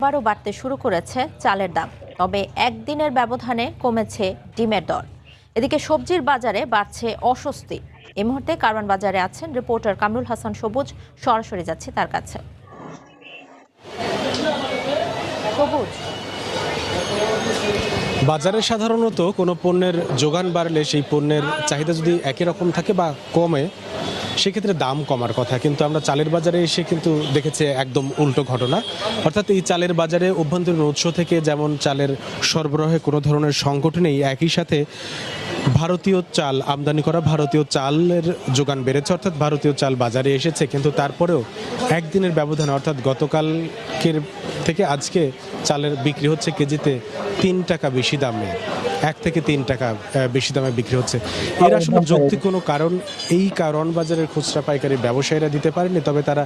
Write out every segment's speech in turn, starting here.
আবারও বাড়তে শুরু করেছে চালের দাম, তবে একদিনের ব্যবধানে কমেছে ডিমের দর। এদিকে সবজির বাজারে বাড়ছে অস্বস্তি। এই মুহূর্তে কারওয়ান বাজারে আছেন রিপোর্টার কামরুল হাসান সবুজ, সরাসরি যাচ্ছে তার কাছে। সবুজ। বাজারে সাধারণত কোনো পণ্যের যোগান বাড়লে সেই পণ্যের চাহিদা যদি একই রকম থাকে বা কমে সেক্ষেত্রে দাম কমার কথা, কিন্তু আমরা চালের বাজারে এসে কিন্তু দেখেছি একদম উল্টো ঘটনা। অর্থাৎ এই চালের বাজারে অভ্যন্তরীণ উৎস থেকে যেমন চালের সরবরাহে কোনো ধরনের সংকট নেই, একই সাথে ভারতীয় চাল আমদানি করা ভারতীয় চালের যোগান বেড়েছে, অর্থাৎ ভারতীয় চাল বাজারে এসেছে। কিন্তু তারপরেও একদিনের ব্যবধান, অর্থাৎ গতকালকের থেকে আজকে চালের বিক্রি হচ্ছে কেজিতে তিন টাকা বেশি দামে। এক থেকে তিন টাকা বেশি দামে বিক্রি হচ্ছে। এর আসলে যৌক্তিক কোনো কারণ এই কারণ বাজারের খুচরা পাইকারি ব্যবসায়ীরা দিতে পারেনি তবে তারা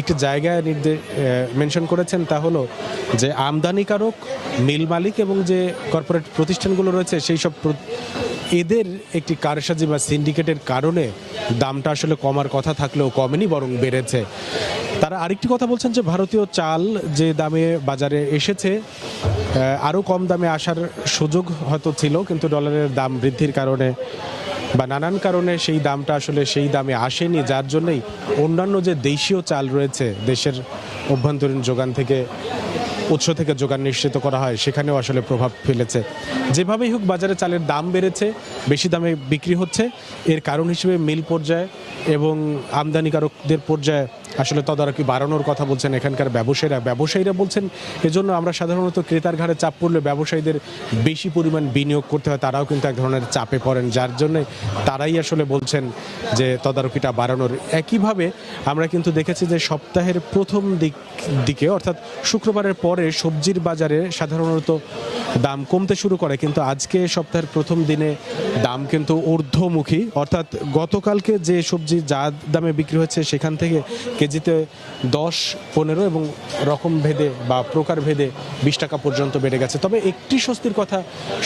একটি জায়গায় নির্দেশ মেনশন করেছেন তা হলো যে আমদানিকারক মিল মালিক এবং যে কর্পোরেট প্রতিষ্ঠানগুলো রয়েছে সেই সব এদের একটি কারসাজি বা সিন্ডিকেটের কারণে দামটা আসলে কমার কথা থাকলেও কমেনি বরং বেড়েছে। তারা আরেকটি কথা বলছেন যে ভারতীয় চাল যে দামে বাজারে এসেছে আরও কম দামে আসার সুযোগ হয়তো ছিল, কিন্তু ডলারের দাম বৃদ্ধির কারণে বা নানান কারণে সেই দামটা আসলে সেই দামে আসেনি, যার জন্যই অন্যান্য যে দেশীয় চাল রয়েছে, দেশের অভ্যন্তরীণ যোগান থেকে, উৎস থেকে যোগান নিশ্চিত করা হয়, সেখানেও আসলে প্রভাব ফেলেছে। যেভাবেই হোক, বাজারে চালের দাম বেড়েছে, বেশি দামে বিক্রি হচ্ছে, এর কারণ হিসেবে মিল পর্যায়ে এবং আমদানিকারকদের পর্যায়ে আসলে তদারকি বাড়ানোর কথা বলছেন এখানকার ব্যবসায়ীরা। ব্যবসায়ীরা বলছেন, এজন্য আমরা সাধারণত ক্রেতার ঘাড়ে চাপ পড়লে ব্যবসায়ীদের বেশি পরিমাণ বিনিয়োগ করতে হয়, তারাও কিন্তু এক ধরনের চাপে পড়েন। যার জন্য তারাই আসলে বলছেন যে তদারকিটা বাড়ানোর। একইভাবে আমরা কিন্তু দেখেছি যে সপ্তাহের প্রথম দিক, দিকে অর্থাৎ শুক্রবারের পরে সবজির বাজারে সাধারণত দাম কমতে শুরু করে, কিন্তু আজকে সপ্তাহের প্রথম দিনে দাম কিন্তু ঊর্ধ্বমুখী। অর্থাৎ গতকালকে যে সবজি যা দামে বিক্রি হচ্ছে সেখান থেকে কেজিতে দশ, পনেরো এবং রকম ভেদে বা প্রকার ভেদে বিশ টাকা পর্যন্ত বেড়ে গেছে। তবে একটি স্বস্তির কথা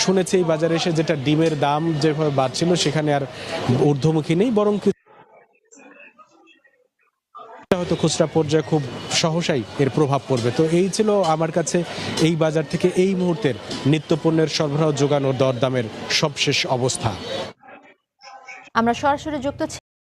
শুনেছি এই বাজারে এসে যেটা ডিমের দাম যেভাবে বাড়ছিল সেখানে আর ঊর্ধ্বমুখী নেই, বরং হয়তো খুচরা পর্যায়ে খুব সহসাই এর প্রভাব পড়বে। তো এই ছিল আমার কাছে এই বাজার থেকে এই মুহূর্তের নিত্যপণ্যের সরবরাহ যোগান ও দরদামের সবশেষ অবস্থা। আমরা সরাসরি যুক্ত